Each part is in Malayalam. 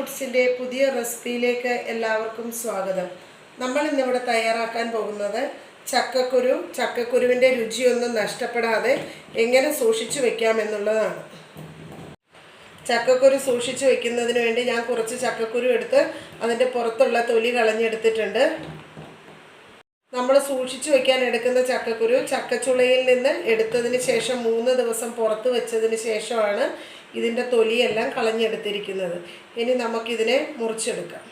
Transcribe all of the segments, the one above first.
ഫുഡ്സിന്റെ പുതിയ റെസിപ്പിയിലേക്ക് എല്ലാവർക്കും സ്വാഗതം. നമ്മൾ ഇന്നിവിടെ തയ്യാറാക്കാൻ പോകുന്നത് ചക്കക്കുരു ചക്കക്കുരുവിന്റെ രുചിയൊന്നും നഷ്ടപ്പെടാതെ എങ്ങനെ സൂക്ഷിച്ചു വെക്കാം എന്നുള്ളതാണ്. ചക്കക്കുരു സൂക്ഷിച്ചു വെക്കുന്നതിന് വേണ്ടി ഞാൻ കുറച്ച് ചക്കക്കുരു എടുത്ത് അതിന്റെ പുറത്തുള്ള തൊലി കളഞ്ഞെടുത്തിട്ടുണ്ട്. നമ്മൾ സൂക്ഷിച്ചു വെക്കാൻ എടുക്കുന്ന ചക്കക്കുരു ചക്കച്ചുളയിൽ നിന്ന് എടുത്തതിന് ശേഷം മൂന്ന് ദിവസം പുറത്ത് വെച്ചതിന് ശേഷമാണ് ഇതിന്റെ തൊലിയെല്ലാം കളഞ്ഞെടുത്തിരിക്കുന്നത്. ഇനി നമുക്കിതിനെ മുറിച്ചെടുക്കാം.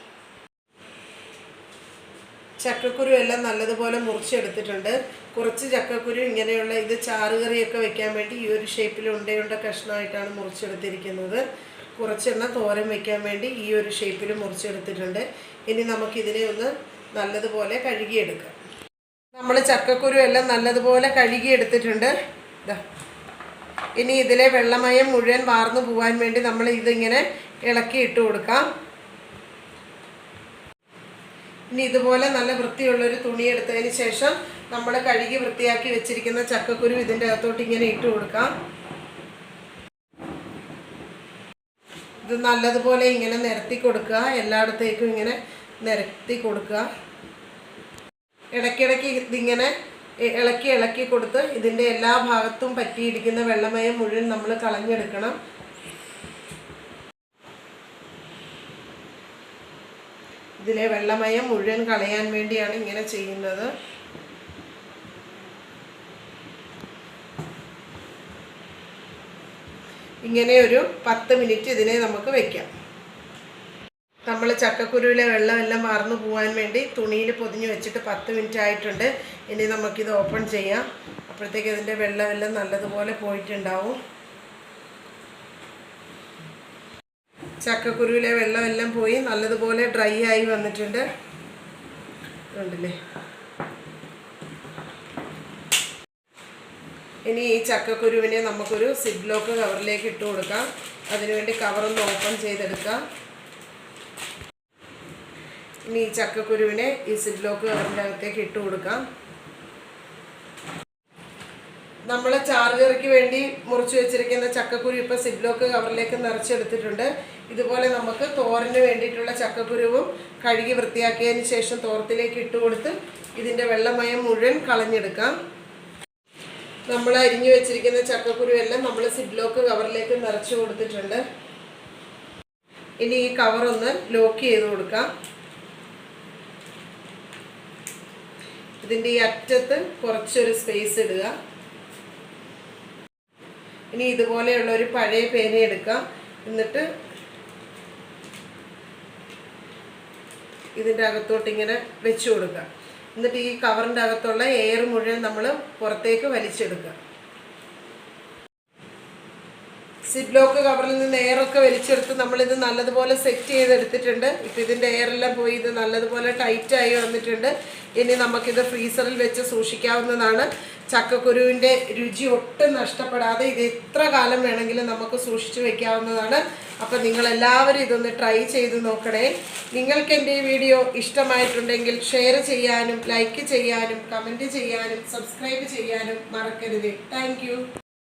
ചക്കക്കുരു എല്ലാം നല്ലതുപോലെ മുറിച്ചെടുത്തിട്ടുണ്ട്. കുറച്ച് ചക്കക്കുരു ഇങ്ങനെയുള്ള ഇത് ചാറുകറിയൊക്കെ വെക്കാൻ വേണ്ടി ഈ ഒരു ഷേപ്പിൽ ഉണ്ടയുണ്ട കഷ്ണമായിട്ടാണ് മുറിച്ചെടുത്തിരിക്കുന്നത്. കുറച്ചെണ്ണം തോരൻ വെക്കാൻ വേണ്ടി ഈ ഒരു ഷേപ്പിൽ മുറിച്ചെടുത്തിട്ടുണ്ട്. ഇനി നമുക്കിതിനെ ഒന്ന് നല്ലതുപോലെ കഴുകിയെടുക്കാം. നമ്മൾ ചക്കക്കുരു എല്ലാം നല്ലതുപോലെ കഴുകിയെടുത്തിട്ടുണ്ട്. ഇതാ ഇനി ഇതിലെ വെള്ളമയം മുഴുവൻ വാർന്നു പോകാൻ വേണ്ടി നമ്മൾ ഇതിങ്ങനെ ഇളക്കി ഇട്ട് കൊടുക്കാം. ഇനി ഇതുപോലെ നല്ല വൃത്തിയുള്ളൊരു തുണി എടുത്തതിന് ശേഷം നമ്മൾ കഴുകി വൃത്തിയാക്കി വെച്ചിരിക്കുന്ന ചക്കക്കുരു ഇതിന്റെ അകത്തോട്ട് ഇങ്ങനെ ഇട്ട് കൊടുക്കാം. ഇത് നല്ലതുപോലെ ഇങ്ങനെ നിരത്തി കൊടുക്കുക. എല്ലായിടത്തേക്കും ഇങ്ങനെ നിരത്തി കൊടുക്കുക. ഇടയ്ക്കിടയ്ക്ക് ഇതിങ്ങനെ ഇളക്കി ഇളക്കി കൊടുത്ത് ഇതിന്റെ എല്ലാ ഭാഗത്തും പറ്റിയിരിക്കുന്ന വെള്ളമയം മുഴുവൻ നമ്മൾ കളഞ്ഞെടുക്കണം. ഇതിലെ വെള്ളമയം മുഴുവൻ കളയാൻ വേണ്ടിയാണ് ഇങ്ങനെ ചെയ്യുന്നത്. ഇങ്ങനെ ഒരു പത്ത് മിനിറ്റ് ഇതിനെ നമുക്ക് വെക്കാം. നമ്മൾ ചക്കക്കുരുവിലെ വെള്ളമെല്ലാം വാർന്നു പോകാൻ വേണ്ടി തുണിയിൽ പൊതിഞ്ഞ് വെച്ചിട്ട് പത്ത് മിനിറ്റ് ആയിട്ടുണ്ട്. ഇനി നമുക്കിത് ഓപ്പൺ ചെയ്യാം. അപ്പോഴത്തേക്ക് ഇതിന്റെ വെള്ളമെല്ലാം നല്ലതുപോലെ പോയിട്ടുണ്ടാവും. ചക്കക്കുരുവിലെ വെള്ളമെല്ലാം പോയി നല്ലതുപോലെ ഡ്രൈ ആയി വന്നിട്ടുണ്ട്. ഉണ്ടല്ലേ ഇനി ഈ ചക്കക്കുരുവിനെ നമുക്കൊരു സിബ്ലോക്ക് കവറിലേക്ക് ഇട്ട് കൊടുക്കാം. അതിനുവേണ്ടി കവറൊന്ന് ഓപ്പൺ ചെയ്തെടുക്കാം. ഇനി ഈ ചക്കക്കുരുവിനെ ഈ സിഡ്ലോക്ക് കവറിന്റെ അകത്തേക്ക് ഇട്ട് കൊടുക്കാം. നമ്മൾ ചാർജറിക്ക് വേണ്ടി മുറിച്ച് വെച്ചിരിക്കുന്ന ചക്കക്കുരു ഇപ്പോൾ സിഡ്ലോക്ക് കവറിലേക്ക് നിറച്ചെടുത്തിട്ടുണ്ട്. ഇതുപോലെ നമുക്ക് തോറിന് വേണ്ടിയിട്ടുള്ള ചക്കക്കുരുവും കഴുകി വൃത്തിയാക്കിയതിന് ശേഷം തോർത്തിലേക്ക് ഇട്ട് കൊടുത്ത് ഇതിന്റെ വെള്ളമയം മുഴുവൻ കളഞ്ഞെടുക്കാം. നമ്മൾ അരിഞ്ഞു വെച്ചിരിക്കുന്ന ചക്കക്കുരുവെല്ലാം നമ്മൾ സിഡ്ലോക്ക് കവറിലേക്ക് നിറച്ചു കൊടുത്തിട്ടുണ്ട്. ഇനി ഈ കവറൊന്ന് ലോക്ക് ചെയ്ത് കൊടുക്കാം. ഇതിന്റെ ഈ അറ്റത്ത് കുറച്ചൊരു സ്പേസ് ഇടുക. ഇനി ഇതുപോലെയുള്ള ഒരു പഴയ പേന എടുക്കാം എന്നിട്ട് ഇതിന്റെ അകത്തോട്ട് ഇങ്ങനെ വെച്ചു കൊടുക്കുക. എന്നിട്ട് ഈ കവറിന്റെ അകത്തുള്ള എയർ മുഴുവൻ നമ്മൾ പുറത്തേക്ക് വലിച്ചെടുക്കുക. സിബ്ലോക്ക് കവറിൽ നിന്ന് എയറൊക്കെ വലിച്ചെടുത്ത് നമ്മളിത് നല്ലതുപോലെ സെറ്റ് ചെയ്തെടുത്തിട്ടുണ്ട്. ഇപ്പം ഇതിന്റെ എയറെല്ലാം പോയി ഇത് നല്ലതുപോലെ ടൈറ്റായി വന്നിട്ടുണ്ട്. ഇനി നമുക്കിത് ഫ്രീസറിൽ വെച്ച് സൂക്ഷിക്കാവുന്നതാണ്. ചക്കക്കുരുവിന്റെ രുചി ഒട്ടും നഷ്ടപ്പെടാതെ ഇത് എത്ര കാലം വേണമെങ്കിലും നമുക്ക് സൂക്ഷിച്ചു വെക്കാവുന്നതാണ്. അപ്പം നിങ്ങളെല്ലാവരും ഇതൊന്ന് ട്രൈ ചെയ്ത് നോക്കണേ. നിങ്ങൾക്ക് എന്റെ ഈ വീഡിയോ ഇഷ്ടമായിട്ടുണ്ടെങ്കിൽ ഷെയർ ചെയ്യാനും ലൈക്ക് ചെയ്യാനും കമന്റ് ചെയ്യാനും സബ്സ്ക്രൈബ് ചെയ്യാനും മറക്കരുത്. താങ്ക്